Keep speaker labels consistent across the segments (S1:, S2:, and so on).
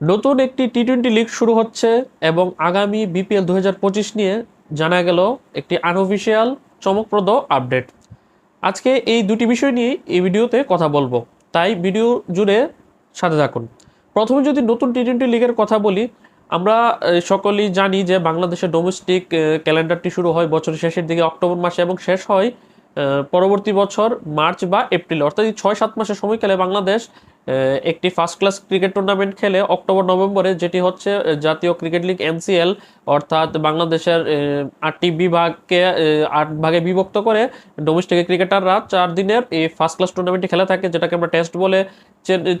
S1: নতুন একটি টি twenty league শুরু হচ্ছে এবং আগামী বিপিএল দু হাজার পঁচিশ নিয়ে জানা গেল একটি আনঅফিসিয়াল চমকপ্রদ আপডেট আজকে এই দুটি বিষয় নিয়ে এই ভিডিওতে কথা বলব। তাই ভিডিও জুড়ে সাথে থাকুন। প্রথমে যদি নতুন টি টোয়েন্টি লিগের কথা বলি, আমরা সকলেই জানি যে বাংলাদেশের ডোমেস্টিক ক্যালেন্ডারটি শুরু হয় বছরের শেষের দিকে অক্টোবর মাসে এবং শেষ হয় পরবর্তী বছর মার্চ বা এপ্রিল। অর্থাৎ ছয় সাত মাসের সময়কালে বাংলাদেশ একটি ফার্স্ট ক্লাস ক্রিকেট টুর্নামেন্ট খেলে অক্টোবর, নভেম্বরে, যেটি হচ্ছে জাতীয় ক্রিকেট লিগ এনসিএল অর্থাৎ বাংলাদেশের আটটি বিভাগকে আট ভাগে বিভক্ত করে ডোমেস্টিক ক্রিকেটাররা চার দিনের এই ফার্স্ট ক্লাস টুর্নামেন্টে খেলা থাকে, যেটাকে আমরা টেস্ট বলে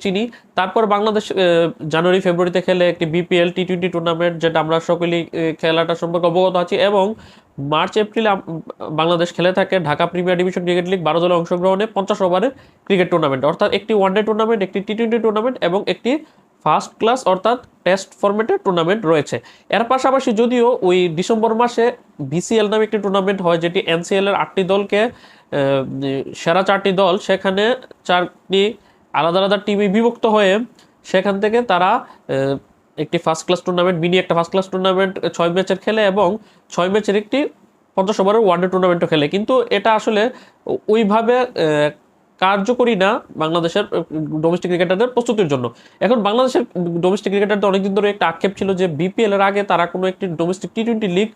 S1: চিনি। তারপর বাংলাদেশ জানুয়ারি, ফেব্রুয়ারিতে খেলে একটি বিপিএল টি টোয়েন্টি টুর্নামেন্ট যেটা আমরা সকলেই খেলাটা সম্পর্কে অবগত আছি এবং মার্চ, এপ্রিলে বাংলাদেশ খেলে থাকে Dhaka premier division cricket league বারো দলের অংশগ্রহণে পঞ্চাশ ওভারের ক্রিকেট টুর্নামেন্ট অর্থাৎ একটি one day tournament T twenty tournament এবং একটি ফার্স্ট ক্লাস অর্থাৎ টেস্ট ফরম্যাটের টুর্নামেন্ট রয়েছে। এর পাশাপাশি যদিও ওই ডিসেম্বর মাসে বিসিএল নামে একটি টুর্নামেন্ট হয়, যেটি এনসিএল এর আটটি দলকে সেরা চারটি দল, সেখানে চারটি আলাদা আলাদা টিমে বিভক্ত হয়ে সেখান থেকে তারা একটি ফার্স্ট ক্লাস টুর্নামেন্ট মিনি একটা ফার্স্ট ক্লাস টুর্নামেন্ট ছয় ম্যাচের খেলে এবং ছয় ম্যাচের একটি পঞ্চাশ ওভারের ওয়ানডে টুর্নামেন্টও খেলে। কিন্তু এটা আসলে ওইভাবে কার্যকরী না বাংলাদেশের ডোমেস্টিক ক্রিকেটারদের প্রস্তুতির জন্য। এখন বাংলাদেশের ডোমেস্টিক ক্রিকেটারদের অনেকদিন ধরে একটা আক্ষেপ ছিল যে বিপিএল এর আগে তারা কোনো একটি ডোমেস্টিক টি টোয়েন্টি লিগ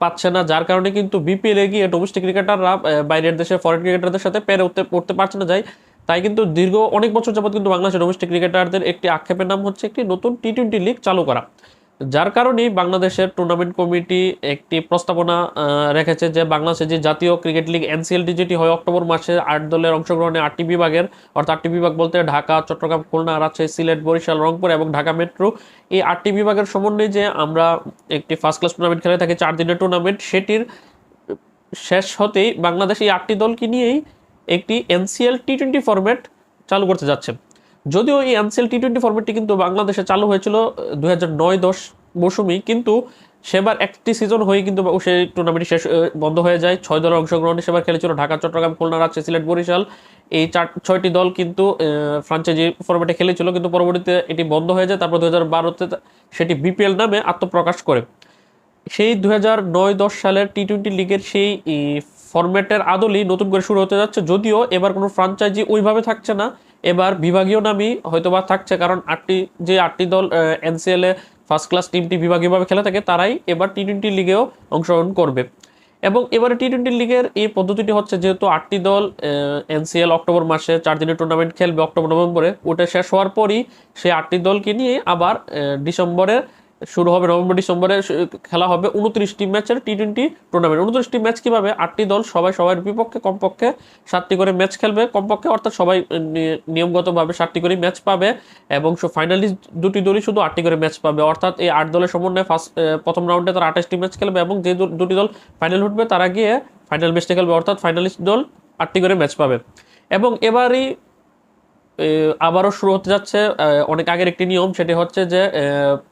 S1: পাচ্ছে না, যার কারণে কিন্তু বিপিএল এ গিয়ে ডোমেস্টিক ক্রিকেটাররা বাইরের দেশের ফরেন ক্রিকেটারদের সাথে পেরে উঠতে উঠতে পারছে না যায়। তাই কিন্তু দীর্ঘ অনেক বছর যাবত কিন্তু বাংলাদেশের ডোমেস্টিক ক্রিকেটারদের একটি আক্ষেপের নাম হচ্ছে একটি নতুন টি টোয়েন্টি লিগ চালু করা। যার কারণেই বাংলাদেশের টুর্নামেন্ট কমিটি একটি প্রস্তাবনা রেখেছে যে বাংলাদেশের যে জাতীয় ক্রিকেট লিগ এনসিএলটি যেটি হয় অক্টোবর মাসে আট দলের অংশগ্রহণে আটটি বিভাগের, অর্থাৎ আটটি বিভাগ বলতে ঢাকা, চট্টগ্রাম, খুলনা, রাজশাহী, সিলেট, বরিশাল, রংপুর এবং ঢাকা মেট্রো এই আটটি বিভাগের সমন্বয়ে যে আমরা একটি ফার্স্ট ক্লাস টুর্নামেন্ট খেলে থাকি, চার দিনের টুর্নামেন্ট সেটির শেষ হতেই বাংলাদেশ এই আটটি দলকে নিয়েই একটি এনসিএল টি টোয়েন্টি ফরম্যাট চালু করতে যাচ্ছে। যদিও এই এনসিএল টি টোয়েন্টি ফরম্যাটটি কিন্তু বাংলাদেশে চালু হয়েছিল দু হাজার নয় দশ মৌসুমি, কিন্তু সেবার একটি সিজন হয়ে কিন্তু সেই টুর্নামেন্টটি শেষ বন্ধ হয়ে যায়। ছয় দলের অংশগ্রহণে সেবার খেলেছিল ঢাকা, চট্টগ্রাম, খুলনা, রাজশাহী, সিলেট, বরিশাল। এই চার, ছয়টি দল কিন্তু ফ্রাঞ্চাইজি ফরম্যাটে খেলেছিল, কিন্তু পরবর্তীতে এটি বন্ধ হয়ে যায়। তারপর দু হাজার বারোতে সেটি বিপিএল নামে আত্মপ্রকাশ করে। সেই দু হাজার নয় দশ সালের টি টোয়েন্টি লিগের সেই ফরম্যাটের আদলই নতুন করে শুরু হতে যাচ্ছে। যদিও এবার কোনো ফ্রাঞ্চাইজি ওইভাবে থাকছে না এবার বিভাগীয় নামই হয়তোবা থাকছে কারণ আটটি যে আটটি দল এনসিএল ফার্স্ট ক্লাস টিমটি বিভাগীয়ভাবে খেলে থাকে তারাই এবার টি টোয়েন্টি লিগেও অংশগ্রহণ করবে। এবং এবারে টি টোয়েন্টি লিগের এই পদ্ধতিটি হচ্ছে যেহেতু আটটি দল এনসিএল অক্টোবর মাসে চার দিনের টুর্নামেন্ট খেলবে অক্টোবর নভেম্বরে ওটা শেষ হওয়ার পরই সেই আটটি দলকে নিয়ে আবার আহ, ডিসেম্বরে শুরু হবে নভেম্বর, ডিসেম্বরে খেলা হবে উনত্রিশটি ম্যাচের টি টোয়েন্টি টুর্নামেন্ট উনত্রিশটি ম্যাচ কীভাবে? আটটি দল, সবাই সবার বিপক্ষে, কমপক্ষে সাতটি করে ম্যাচ খেলবে। কমপক্ষে অর্থাৎ সবাই নিয়মগতভাবে সাতটি করে ম্যাচ পাবে এবং ফাইনালিস্ট দুটি দলই শুধু আটটি করে ম্যাচ পাবে। অর্থাৎ এই আট দলের সমন্বয়ে ফার্স্ট প্রথম রাউন্ডে তারা আঠাশটি ম্যাচ খেলবে এবং যে দুটি দল ফাইনাল উঠবে, তারা গিয়ে ফাইনাল ম্যাচটা খেলবে। অর্থাৎ ফাইনালিস্ট দল আটটি করে ম্যাচ পাবে। এবং এবারই আবারও শুরু হতে যাচ্ছে অনেক আগের একটি নিয়ম, সেটি হচ্ছে যে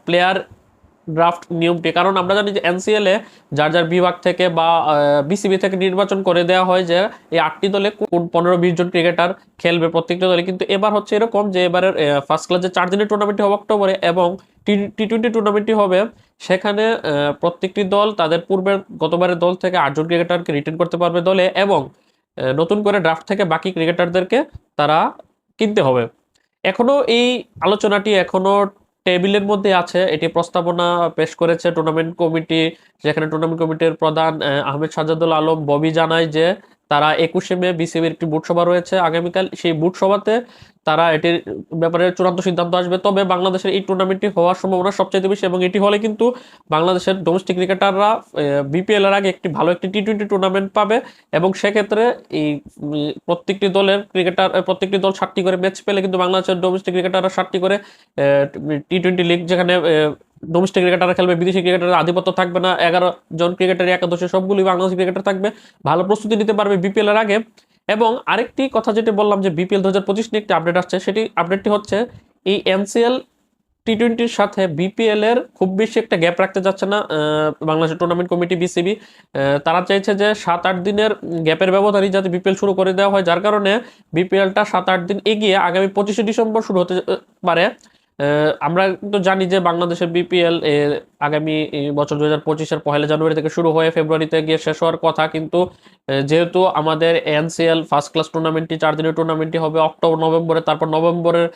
S1: প্লেয়ার ড্রাফট নিয়মটি। কারণ আমরা জানি যে এনসিএল যার যার বিভাগ থেকে বা বিসিবি থেকে নির্বাচন করে দেওয়া হয় যে এই আটটি দলে কোন পনেরো বিশ জন ক্রিকেটার খেলবে প্রত্যেকটা দলে। কিন্তু এবার হচ্ছে এরকম যে এবারের ফার্স্ট ক্লাস যে চার দিনের টুর্নামেন্টটি হবে অক্টোবরে এবং টি টোয়েন্টি টুর্নামেন্টটি হবে, সেখানে প্রত্যেকটি দল তাদের পূর্বের গতবারের দল থেকে আটজন ক্রিকেটারকে রিটেন করতে পারবে দলে এবং নতুন করে ড্রাফট থেকে বাকি ক্রিকেটারদেরকে তারা কিনতে হবে। এখনও এই আলোচনাটি এখনও টেবিলের মধ্যে আছে এটি প্রস্তাবনা পেশ করেছে টুর্নামেন্ট কমিটি যেখানে টুর্নামেন্ট কমিটির প্রধান আহ, আহমেদ সাজাদুল আলম। ববি জানায় যে তারা একুশে মে বিসিবির একটি বুট সভা রয়েছে। আগামীকাল সেই বুট সভাতে তারা এটির ব্যাপারে চূড়ান্ত সিদ্ধান্ত আসবে। তবে বাংলাদেশের এই টুর্নামেন্টটি হওয়ার সম্ভাবনা সবচেয়ে বেশি এবং এটি হলে কিন্তু বাংলাদেশের ডোমেস্টিক ক্রিকেটাররা বিপিএল এর আগে একটি ভালো একটি টি টোয়েন্টি টুর্নামেন্ট পাবে এবং সেক্ষেত্রে এই প্রত্যেকটি দলের ক্রিকেটার প্রত্যেকটি দল সাতটি করে ম্যাচ পেলে কিন্তু বাংলাদেশের ডোমেস্টিক ক্রিকেটাররা সাতটি করে টি টোয়েন্টি লিগ যেখানে ডোমেস্টিক ক্রিকেটাররা খেলবে, বিদেশি ক্রিকেটারের আধিপত্য থাকবে না, এগারো জন ক্রিকেটার একাদশে সবগুলি বাংলাদেশি ক্রিকেটার থাকবে, ভালো প্রস্তুতি নিতে পারবে বিপিএল এর আগে। এবং আরেকটি কথা যেটা বললাম যে বিপিএল দু হাজার পঁচিশ নিয়ে একটি আপডেট আসছে, সেটি আপডেটটি হচ্ছে এই এনসিএল টি টোয়েন্টির সাথে বিপিএল এর খুব বেশি একটা গ্যাপ রাখতে যাচ্ছে না বাংলাদেশের টুর্নামেন্ট কমিটি বিসিবি তারা চাইছে যে সাত আট দিনের গ্যাপের ব্যবধানই যাতে বিপিএল শুরু করে দেওয়া হয়, যার কারণে বিপিএলটা সাত আট দিন এগিয়ে আগামী পঁচিশে ডিসেম্বর শুরু হতে পারে। আমরা তো জানি যে বাংলাদেশের বিপিএল আগামী বছর দু হাজার পঁচিশের পহেলা জানুয়ারি থেকে শুরু হয়ে ফেব্রুয়ারিতে গিয়ে শেষ হওয়ার কথা, কিন্তু যেহেতু আমাদের এনসিএল ফার্স্ট ক্লাস টুর্নামেন্টটি চার দিনের টুর্নামেন্টটি হবে অক্টোবর, নভেম্বরে, তারপর নভেম্বরের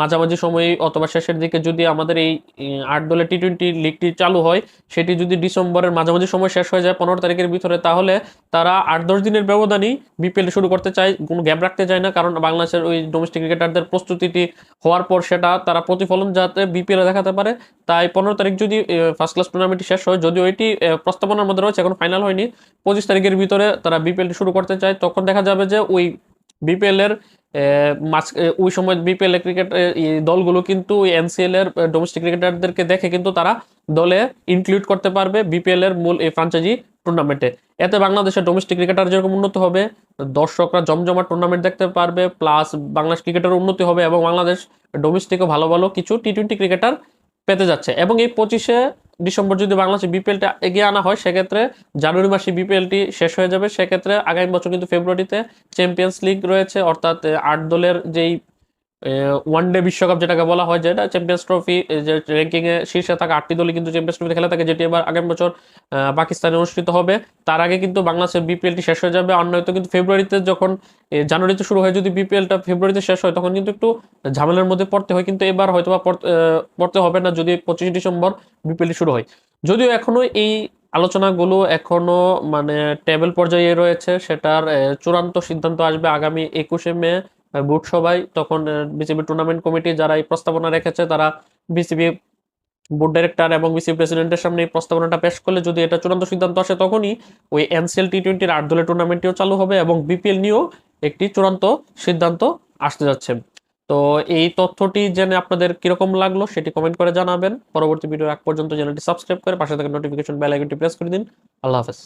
S1: মাঝামাঝি সময়ে অথবা শেষের দিকে যদি আমাদের এই আট দলের টি টোয়েন্টি লিগটি চালু হয়, সেটি যদি ডিসেম্বরের মাঝামাঝি সময় শেষ হয়ে যায় পনেরো তারিখের ভিতরে, তাহলে তারা আট দশ দিনের ব্যবধানেই বিপিএল শুরু করতে চায়, কোনো গ্যাপ রাখতে চায় না, কারণ বাংলাদেশের ওই ডোমেস্টিক ক্রিকেটারদের প্রস্তুতিটি হওয়ার পর সেটা তারা প্রতিফলন যাতে বিপিএল দেখাতে পারে। তাই পনেরো তারিখ যদি ফার্স্ট ক্লাস টুর্নামেন্টটি শেষ হয়, যদিও এটি প্রস্তাবনার মধ্যে রয়েছে, এখন ফাইনাল হয়নি, পঁচিশ তারিখের ভিতরে তারা বিপিএলটি শুরু করতে চায়, তখন দেখা যাবে যে ওই বিপিএল এর মাঝ ওই সময় বিপিএল ক্রিকেট দলগুলো কিন্তু এনসিএল এর ডোমেস্টিক ক্রিকেটারদেরকে দেখে কিন্তু তারা দলে ইনক্লুড করতে পারবে বিপিএল এর মূল এই ফ্রাঞ্চাইজি টুর্নামেন্টে এতে বাংলাদেশের ডোমেস্টিক ক্রিকেটার যেরকম উন্নত হবে, দর্শকরা জমজমাট টুর্নামেন্ট দেখতে পারবে প্লাস বাংলাদেশ ক্রিকেটের উন্নতি হবে এবং বাংলাদেশ ডোমেস্টিকও ভালো ভালো কিছু টি টোয়েন্টি ক্রিকেটার পেতে যাচ্ছে। এবং এই পঁচিশে ডিসেম্বর যদি বাংলাদেশে বিপিএলটা এগিয়ে আনা হয়, সেক্ষেত্রে জানুয়ারি মাসে বিপিএলটি শেষ হয়ে যাবে। সেক্ষেত্রে আগামী বছর কিন্তু ফেব্রুয়ারিতে চ্যাম্পিয়ন্স লিগ রয়েছে, অর্থাৎ আট দলের যেই ওয়ান ডে বিশ্বকাপ যেটাকে বলা হয়, যেটা চ্যাম্পিয়ন্স ট্রফি যে র্যাঙ্কিং এ শীর্ষে থাকা আটটি দলই কিন্তু চ্যাম্পিয়ন্স ট্রফিতে খেলা থাকে, যেটি এবার আগামী বছর পাকিস্তানে অনুষ্ঠিত হবে। তার আগে কিন্তু বাংলাদেশের বিপিএলটি শেষ হয়ে যাবে। আর নয়তো কিন্তু ফেব্রুয়ারিতে যখন জানুয়ারিতে শুরু হয়, যদি বিপিএলটা ফেব্রুয়ারিতে শেষ হয়, তখন কিন্তু একটু ঝামেলার মধ্যে পড়তে হয়। কিন্তু এবার হয়তো বা পড়তে হবে না, যদি পঁচিশে ডিসেম্বর বিপিএলটি শুরু হয়। যদিও এখনও এই আলোচনাগুলো এখনও মানে টেবিল পর্যায়ে রয়েছে, সেটার চূড়ান্ত সিদ্ধান্ত আসবে আগামী একুশে মে বুট সভায় তখন বিসিবি টুর্নামেন্ট কমিটি যারা এই প্রস্তাবনা রেখেছে, তারা বিসিবি বোর্ড ডাইরেক্টর এবং বিসিবি প্রেসিডেন্টের সামনে এই প্রস্তাবনাটা পেশ করলে যদি এটা চূড়ান্ত সিদ্ধান্ত আসে, তখনই ওই এনসিএল টি টোয়েন্টির আট দলের টুর্নামেন্টটিও চালু হবে এবং বিপিএল নিয়েও একটি চূড়ান্ত সিদ্ধান্ত আসতে যাচ্ছে। তো এই তথ্যটি জেনে আপনাদের কীরকম লাগল সেটি কমেন্ট করে জানাবেন। পরবর্তী ভিডিও আগ পর্যন্ত চ্যানেলটি সাবস্ক্রাইব করে পাশে থাকা নোটিফিকেশন বেল আইকনটি প্রেস করে দিন। আল্লাহ হাফেজ।